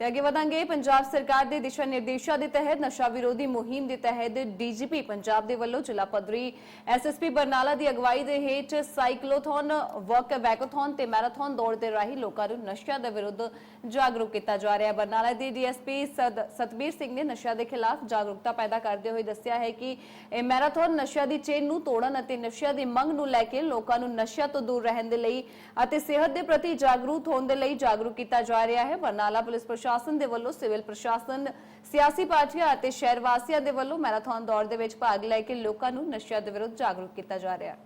ਤੇ ਅੱਗੇ ਵਧਾਂਗੇ। ਪੰਜਾਬ ਸਰਕਾਰ ਦੇ ਦਿਸ਼ਾ ਨਿਰਦੇਸ਼ਾਂ ਦੇ ਤਹਿਤ ਨਸ਼ਾ ਵਿਰੋਧੀ ਮੁਹਿੰਮ ਦੇ ਤਹਿਤ ਡੀਜੀਪੀ ਪੰਜਾਬ ਦੇ ਵੱਲੋਂ ਜ਼ਿਲ੍ਹਾ ਪੱਧਰੀ ਐਸਐਸਪੀ ਬਰਨਾਲਾ ਦੀ ਅਗਵਾਈ ਦੇ ਹੇਠ ਸਾਈਕਲੋਥੌਨ, ਵਾਕ ਵੈਕੋਥੌਨ ਤੇ ਮੈਰਾਥਨ ਦੌੜ ਦੇ ਰਾਹੀਂ ਲੋਕਾਂ ਨੂੰ ਨਸ਼ਿਆਂ ਦੇ ਵਿਰੁੱਧ ਜਾਗਰੂਕ ਕੀਤਾ ਜਾ ਰਿਹਾ ਹੈ। ਬਰਨਾਲਾ ਦੇ ਡੀਐਸਪੀ ਸਤਬੀਰ ਸਿੰਘ ਨੇ ਨਸ਼ਿਆਂ ਦੇ ਖਿਲਾਫ ਜਾਗਰੂਕਤਾ ਪੈਦਾ ਕਰਦੇ ਹੋਏ ਦੱਸਿਆ ਹੈ ਕਿ ਇਹ ਮੈਰਾਥਨ ਨਸ਼ਿਆਂ ਦੀ ਚੇਨ ਨੂੰ ਤੋੜਨ ਅਤੇ ਨਸ਼ਿਆਂ ਦੀ ਮੰਗ ਨੂੰ ਲੈ ਕੇ ਲੋਕਾਂ ਨੂੰ ਨਸ਼ਿਆਂ ਤੋਂ ਦੂਰ ਰਹਿਣ ਦੇ ਲਈ ਅਤੇ ਸਿਹਤ ਦੇ ਪ੍ਰਤੀ ਜਾਗਰੂਕ ਹੋਣ ਦੇ ਲਈ ਜਾਗਰੂਕ ਕੀਤਾ ਜਾ ਰਿਹਾ ਹੈ। ਬਰਨਾਲਾ ਪੁਲਿਸ ਪ੍ਰਸ਼ਾਸਨ ਦੇ ਵੱਲੋਂ ਸਿਵਲ ਪ੍ਰਸ਼ਾਸਨ, ਸਿਆਸੀ ਪਾਰਟੀਆਂ ਅਤੇ ਸ਼ਹਿਰ ਵਾਸੀਆਂ ਦੇ ਵੱਲੋਂ ਮੈਰਾਥਨ ਦੌੜ ਦੇ ਵਿੱਚ ਭਾਗ ਲੈ ਕੇ ਲੋਕਾਂ ਨੂੰ ਨਸ਼ਿਆਂ ਦੇ ਵਿਰੁੱਧ ਜਾਗਰੂਕ ਕੀਤਾ ਜਾ ਰਿਹਾ ਹੈ।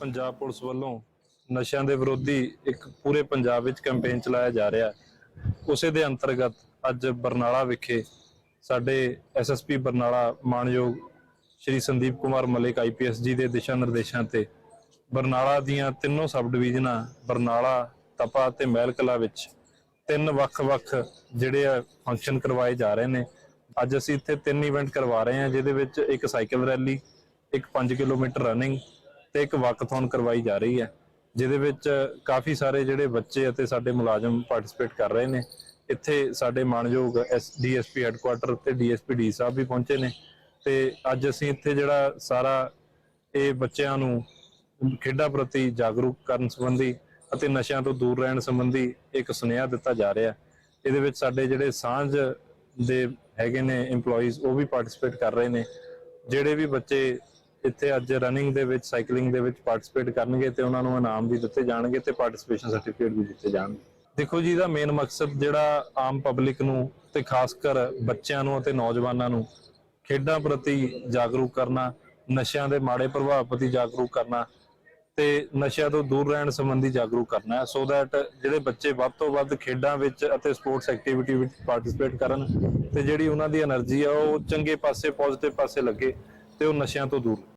ਪੰਜਾਬ ਪੁਲਿਸ ਵੱਲੋਂ ਨਸ਼ਿਆਂ ਦੇ ਵਿਰੋਧੀ ਇੱਕ ਪੂਰੇ ਪੰਜਾਬ ਵਿੱਚ ਕੈਂਪੇਨ ਚਲਾਇਆ ਜਾ ਰਿਹਾ ਹੈ। ਉਸੇ ਦੇ ਅੰਤਰਗਤ ਅੱਜ ਬਰਨਾਲਾ ਵਿਖੇ ਸਾਡੇ ਐਸਐਸਪੀ ਬਰਨਾਲਾ ਮਾਨਯੋਗ ਸ਼੍ਰੀ ਸੰਦੀਪ ਕੁਮਾਰ ਮਲਿਕ ਆਈਪੀਐਸ ਜੀ ਦੇ ਦਿਸ਼ਾ ਨਿਰਦੇਸ਼ਾਂ ਤੇ ਬਰਨਾਲਾ ਦੀਆਂ ਤਿੰਨੋਂ ਸਬ ਡਿਵੀਜ਼ਨਾਂ ਬਰਨਾਲਾ, ਤਪਾ ਤੇ ਮਹਿਲ ਵਿੱਚ ਤਿੰਨ ਵੱਖ-ਵੱਖ ਜਿਹੜੇ ਆ ਫੰਕਸ਼ਨ ਕਰਵਾਏ ਜਾ ਰਹੇ ਨੇ। ਅੱਜ ਅਸੀਂ ਇੱਥੇ ਤਿੰਨ ਇਵੈਂਟ ਕਰਵਾ ਰਹੇ ਹਾਂ, ਜਿਹਦੇ ਵਿੱਚ ਇੱਕ ਸਾਈਕਲ ਰੈਲੀ ਇੱਕ 5 ਕਿਲੋਮੀਟਰ ਰਨਿੰਗ ਤੇ ਇੱਕ ਵਾਕਥੌਨ ਕਰਵਾਈ ਜਾ ਰਹੀ ਹੈ, ਜਿਹਦੇ ਵਿੱਚ ਕਾਫੀ ਸਾਰੇ ਜਿਹੜੇ ਬੱਚੇ ਅਤੇ ਸਾਡੇ ਮੁਲਾਜ਼ਮ ਪਾਰਟਿਸਿਪੇਟ ਕਰ ਰਹੇ ਨੇ। ਇੱਥੇ ਸਾਡੇ ਮਾਨਯੋਗ ਡੀਐਸਪੀ ਹੈੱਡਕੁਆਟਰ ਤੇ ਡੀਐਸਪੀ ਡੀ ਸਾਹਿਬ ਵੀ ਪਹੁੰਚੇ ਨੇ ਤੇ ਅੱਜ ਅਸੀਂ ਇੱਥੇ ਜਿਹੜਾ ਸਾਰਾ ਇਹ ਬੱਚਿਆਂ ਨੂੰ ਖੇਡਾਂ ਪ੍ਰਤੀ ਜਾਗਰੂਕ ਕਰਨ ਸੰਬੰਧੀ ਅਤੇ ਨਸ਼ਿਆਂ ਤੋਂ ਦੂਰ ਰਹਿਣ ਸੰਬੰਧੀ ਇੱਕ ਸੁਨੇਹਾ ਦਿੱਤਾ ਜਾ ਰਿਹਾ ਇਹਦੇ ਵਿੱਚ ਸਾਡੇ ਜਿਹੜੇ ਸਾਂਝ ਦੇ ਹੈਗੇ ਨੇ EMPLOYEES, ਉਹ ਵੀ ਪਾਰਟਿਸਿਪੇਟ ਕਰ ਰਹੇ ਨੇ। ਜਿਹੜੇ ਵੀ ਬੱਚੇ ਇੱਥੇ ਅੱਜ ਰਨਿੰਗ ਦੇ ਵਿੱਚ ਸਾਈਕਲਿੰਗ ਦੇ ਵਿੱਚ ਪਾਰਟਿਸਿਪੇਟ ਕਰਨਗੇ ਤੇ ਉਹਨਾਂ ਨੂੰ ਇਨਾਮ ਵੀ ਦਿੱਤੇ ਜਾਣਗੇ ਤੇ ਪਾਰਟਿਸਿਪੇਸ਼ਨ ਸਰਟੀਫਿਕੇਟ ਵੀ ਦਿੱਤੇ ਜਾਣਗੇ। ਦੇਖੋ ਜੀ, ਇਹਦਾ ਮੇਨ ਮਕਸਦ ਜਿਹੜਾ ਆਮ ਪਬਲਿਕ ਨੂੰ ਤੇ ਖਾਸ ਕਰ ਬੱਚਿਆਂ ਨੂੰ ਅਤੇ ਨੌਜਵਾਨਾਂ ਨੂੰ ਖੇਡਾਂ ਪ੍ਰਤੀ ਜਾਗਰੂਕ ਕਰਨਾ, ਨਸ਼ਿਆਂ ਦੇ ਮਾੜੇ ਪ੍ਰਭਾਵ ਪ੍ਰਤੀ ਜਾਗਰੂਕ ਕਰਨਾ ਤੇ ਨਸ਼ਿਆਂ ਤੋਂ ਦੂਰ ਰਹਿਣ ਸੰਬੰਧੀ ਜਾਗਰੂਕ ਕਰਨਾ ਸੋ ਦੈਟ ਜਿਹੜੇ ਬੱਚੇ ਵੱਧ ਤੋਂ ਵੱਧ ਖੇਡਾਂ ਵਿੱਚ ਅਤੇ ਸਪੋਰਟਸ ਐਕਟੀਵਿਟੀ ਵਿੱਚ ਪਾਰਟਿਸਿਪੇਟ ਕਰਨ ਤੇ ਜਿਹੜੀ ਉਹਨਾਂ ਦੀ એનર્ਜੀ ਆ, ਉਹ ਚੰਗੇ ਪਾਸੇ ਪੋਜ਼ਿਟਿਵ ਪਾਸੇ ਲੱਗੇ ਤੇ ਉਹ ਨਸ਼ਿਆਂ ਤੋਂ ਦੂਰ